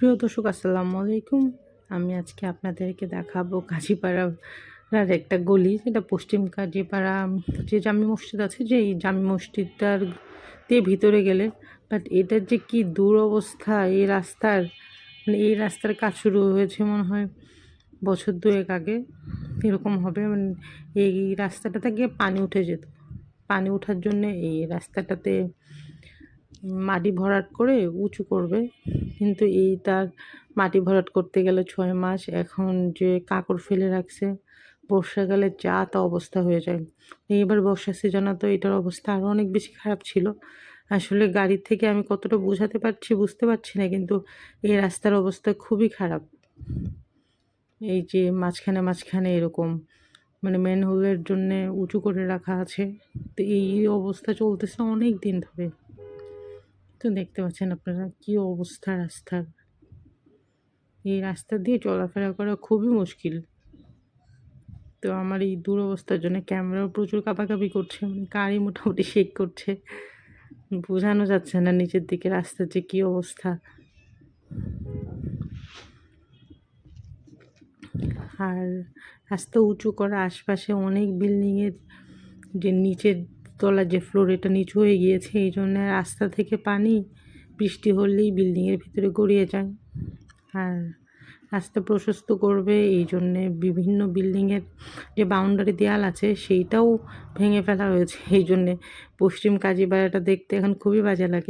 প্রিয় দর্শক, আসসালামু আলাইকুম। আমি আজকে আপনাদেরকে দেখাবো কাজীপাড়ার একটা গলি, যেটা পশ্চিম কাজীপাড়া, যে জামি মসজিদ আছে, যে এই জামি মসজিদটার দিয়ে ভিতরে গেলে। বাট এটার যে কি দুরবস্থা, এই রাস্তার মানে এই রাস্তার কাজ শুরু হয়েছে মনে হয় বছর দুয়েক আগে, এরকম হবে। মানে এই রাস্তাটা থেকে পানি উঠে যেত। পানি ওঠার জন্য এই রাস্তাটাতে মাটি ভরাট করে উঁচু করবে। কিন্তু এই তার মাটি ভরাট করতে গেলে ছয় মাস। এখন যে কাকড় ফেলে রাখছে, বর্ষাকালে যা তা অবস্থা হয়ে যায়। এইবার বর্ষা সিজনে তো এটার অবস্থা আরও অনেক বেশি খারাপ ছিল। আসলে গাড়ির থেকে আমি কতটা বোঝাতে পারছি বুঝতে পারছি না, কিন্তু এই রাস্তার অবস্থা খুবই খারাপ। এই যে মাঝখানে মাঝখানে এরকম মানে ম্যানহোলের জন্যে উঁচু করে রাখা আছে। তো এই অবস্থা চলতেছে অনেক দিন ধরে। তো দেখতে পাচ্ছেন আপনারা কি অবস্থা রাস্তার। এই রাস্তা দিয়ে চলাফেরা করা খুবই মুশকিল। তো আমার এই দুরবস্থার জন্য ক্যামেরাও প্রচুর কাঁপাকাঁপি করছে মানে গাড়ি মোটামুটি শেক করছে। বোঝানো যাচ্ছে না নিচের দিকে রাস্তার যে কী অবস্থা। আর রাস্তা উঁচু করা আশপাশে অনেক বিল্ডিংয়ের যে নিচের তলা যে ফ্লোর এটা নিচু হয়ে গিয়েছে, এই জন্য রাস্তা থেকে পানি, বৃষ্টি হলেই বিল্ডিংয়ের ভিতরে গড়িয়ে যায়। আর রাস্তা প্রশস্ত করবে, এই জন্যে বিভিন্ন বিল্ডিংয়ের যে বাউন্ডারি দেয়াল আছে, সেইটাও ভেঙে ফেলা হয়েছে। এই জন্যে পশ্চিম কাজীবাড়াটা দেখতে এখন খুবই বাজে লাগে।